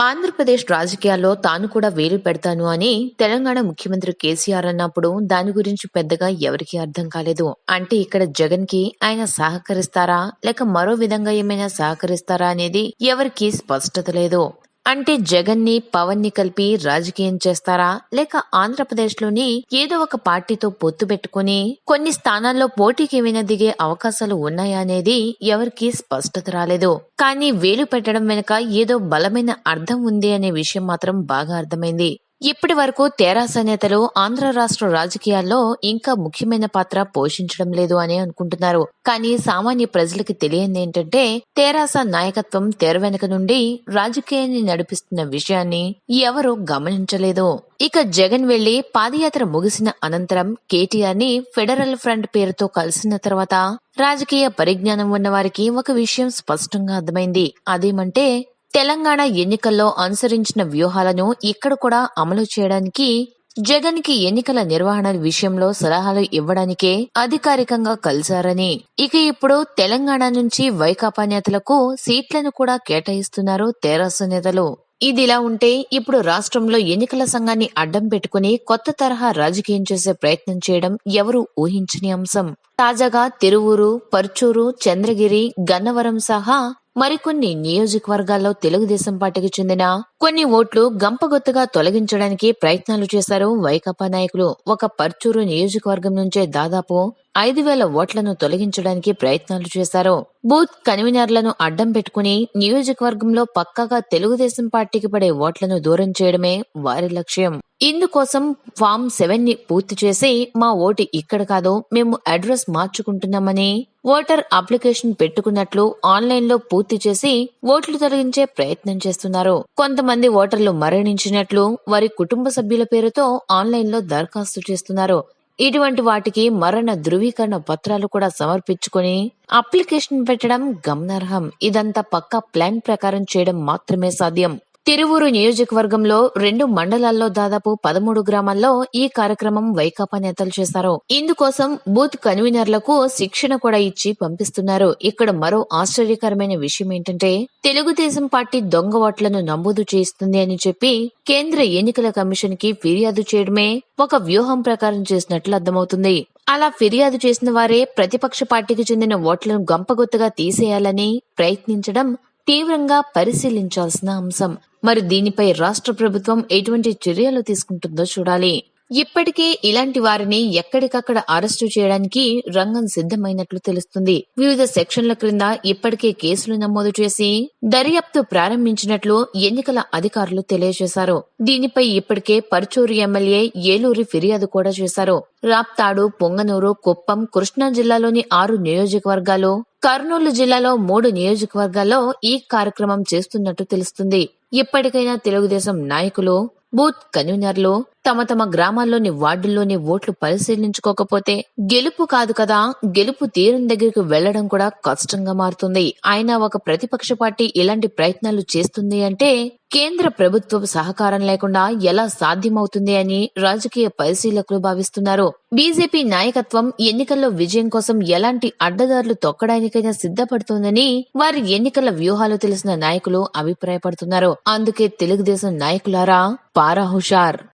ఆంధ్రప్రదేశ్ రాజకీయాల్లో తాను కూడా వేలు పెడతాను అని తెలంగాణ ముఖ్యమంత్రి కేసీఆర్ అన్నప్పుడు దాని గురించి పెద్దగా ఎవరికీ అర్థం కాలేదు. అంటే ఇక్కడ జగన్కి ఆయన సహకరిస్తారా? లేక మరో విధంగా ఏమైనా సహకరిస్తారా అనేది ఎవరికీ స్పష్టత లేదు. అంటే జగన్ని పవన్ని కలిపి రాజకీయం చేస్తారా? లేక ఆంధ్రప్రదేశ్లోని ఏదో ఒక పార్టీతో పొత్తు పెట్టుకుని కొన్ని స్థానాల్లో పోటీకి ఏమైనా దిగే అవకాశాలు ఉన్నాయా అనేది ఎవరికీ స్పష్టత రాలేదు. కానీ వేలు పెట్టడం వెనుక ఏదో బలమైన అర్థం ఉంది అనే విషయం మాత్రం బాగా అర్థమైంది. ఇప్పటి వరకు తెరాస నేతలు ఆంధ్ర రాష్ట్ర రాజకీయాల్లో ఇంకా ముఖ్యమైన పాత్ర పోషించడం లేదు అని అనుకుంటున్నారు. కానీ సామాన్య ప్రజలకి తెలియంది ఏంటంటే తెరాస నాయకత్వం తెర వెనుక నుండి రాజకీయాన్ని నడిపిస్తున్న విషయాన్ని ఎవరూ గమనించలేదు. ఇక జగన్ వెళ్ళి పాదయాత్ర ముగిసిన అనంతరం కేటీఆర్ని ఫెడరల్ ఫ్రంట్ పేరుతో కలిసిన తర్వాత రాజకీయ పరిజ్ఞానం ఉన్న వారికి ఒక విషయం స్పష్టంగా అర్థమైంది. అదేమంటే తెలంగాణ ఎన్నికల్లో అనుసరించిన వ్యూహాలను ఇక్కడ కూడా అమలు చేయడానికి జగన్కి ఎన్నికల నిర్వహణ విషయంలో సలహాలు ఇవ్వడానికే అధికారికంగా కలిశారని. ఇక ఇప్పుడు తెలంగాణ నుంచి వైకాపా నేతలకు సీట్లను కూడా కేటాయిస్తున్నారు తెరాస నేతలు. ఇదిలా ఉంటే ఇప్పుడు రాష్ట్రంలో ఎన్నికల సంఘాన్ని అడ్డం పెట్టుకుని కొత్త తరహా రాజకీయం చేసే ప్రయత్నం చేయడం ఎవరు ఊహించని అంశం. తాజాగా తిరువూరు పర్చూరు చంద్రగిరి గన్నవరం సహా మరికొన్ని నియోజకవర్గాల్లో తెలుగుదేశం పార్టీకి చెందిన కొన్ని ఓట్లు గంపగొత్తుగా తొలగించడానికి ప్రయత్నాలు చేశారు వైకాపా నాయకులు. ఒక పర్చూరు నియోజకవర్గం నుంచే దాదాపు ఐదు వేల ఓట్లను తొలగించడానికి ప్రయత్నాలు చేశారు. బూత్ కన్వీనర్లను అడ్డం పెట్టుకుని నియోజకవర్గంలో పక్కాగా తెలుగుదేశం పార్టీకి పడే ఓట్లను దూరం చేయడమే వారి లక్ష్యం. ఇందుకోసం ఫామ్ సెవెన్ని పూర్తి చేసి మా ఓటు ఇక్కడ కాదు మేము అడ్రస్ మార్చుకుంటున్నామని ఓటర్ అప్లికేషన్ పెట్టుకున్నట్లు ఆన్లైన్లో పూర్తి చేసి ఓట్లు తొలగించే ప్రయత్నం చేస్తున్నారు. కొంతమంది ఓటర్లు మరణించినట్లు వారి కుటుంబ సభ్యుల పేరుతో ఆన్లైన్లో దరఖాస్తు చేస్తున్నారు. ఇటువంటి వాటికి మరణ ధృవీకరణ పత్రాలు కూడా సమర్పించుకొని అప్లికేషన్ పెట్టడం గమనార్హం. ఇదంతా పక్కా ప్లాన్ ప్రకారం చేయడం మాత్రమే సాధ్యం. తిరువూరు నియోజకవర్గంలో రెండు మండలాల్లో దాదాపు పదమూడు గ్రామాల్లో ఈ కార్యక్రమం వైకాపా నేతలు చేశారు. ఇందుకోసం బూత్ కన్వీనర్లకు శిక్షణ కూడా ఇచ్చి పంపిస్తున్నారు. ఇక్కడ మరో ఆశ్చర్యకరమైన విషయం ఏంటంటే తెలుగుదేశం పార్టీ దొంగ ఓట్లను నమోదు చేస్తుంది అని చెప్పి కేంద్ర ఎన్నికల కమిషన్కి ఫిర్యాదు చేయడమే ఒక వ్యూహం ప్రకారం చేసినట్లు అర్థమవుతుంది. అలా ఫిర్యాదు చేసిన వారే ప్రతిపక్ష పార్టీకి చెందిన ఓట్లను గంపగొత్తుగా తీసేయాలని ప్రయత్నించడం తీవ్రంగా పరిశీలించాల్సిన అంశం. మరి దీనిపై రాష్ట్ర ప్రభుత్వం ఎటువంటి చర్యలు తీసుకుంటుందో చూడాలి. ఇప్పటికే ఇలాంటి వారిని ఎక్కడికక్కడ అరెస్టు చేయడానికి రంగం సిద్ధమైనట్లు తెలుస్తుంది. వివిధ సెక్షన్ల క్రింద ఇప్పటికే కేసులు నమోదు చేసి దర్యాప్తు ప్రారంభించినట్లు ఎన్నికల అధికారులు తెలియజేశారు. దీనిపై ఇప్పటికే పరుచూరు ఎమ్మెల్యే ఏలూరి ఫిర్యాదు కూడా చేశారు. రాప్తాడు పొంగనూరు కుప్పం కృష్ణా జిల్లాలోని ఆరు నియోజకవర్గాలు కర్నూలు జిల్లాలో మూడు నియోజకవర్గాల్లో ఈ కార్యక్రమం చేస్తున్నట్టు తెలుస్తుంది. ఇప్పటికైనా తెలుగుదేశం నాయకులు బూత్ కన్వీనర్లు తమ తమ గ్రామాల్లోని వార్డుల్లోని ఓట్లు పరిశీలించుకోకపోతే గెలుపు కాదు కదా గెలుపు తీరం దగ్గరికి వెళ్ళడం కూడా కష్టంగా మారుతుంది. ఆయన ఒక ప్రతిపక్ష పార్టీ ఇలాంటి ప్రయత్నాలు చేస్తుంది అంటే కేంద్ర ప్రభుత్వ సహకారం లేకుండా ఎలా సాధ్యమవుతుంది అని రాజకీయ పరిశీలకులు భావిస్తున్నారు. బీజేపీ నాయకత్వం ఎన్నికల్లో విజయం కోసం ఎలాంటి అడ్డదారులు తొక్కడానికైనా సిద్ధపడుతోందని వారి ఎన్నికల వ్యూహాలు తెలిసిన నాయకులు అభిప్రాయపడుతున్నారు. అందుకే తెలుగుదేశం నాయకులారా పారా హుషార్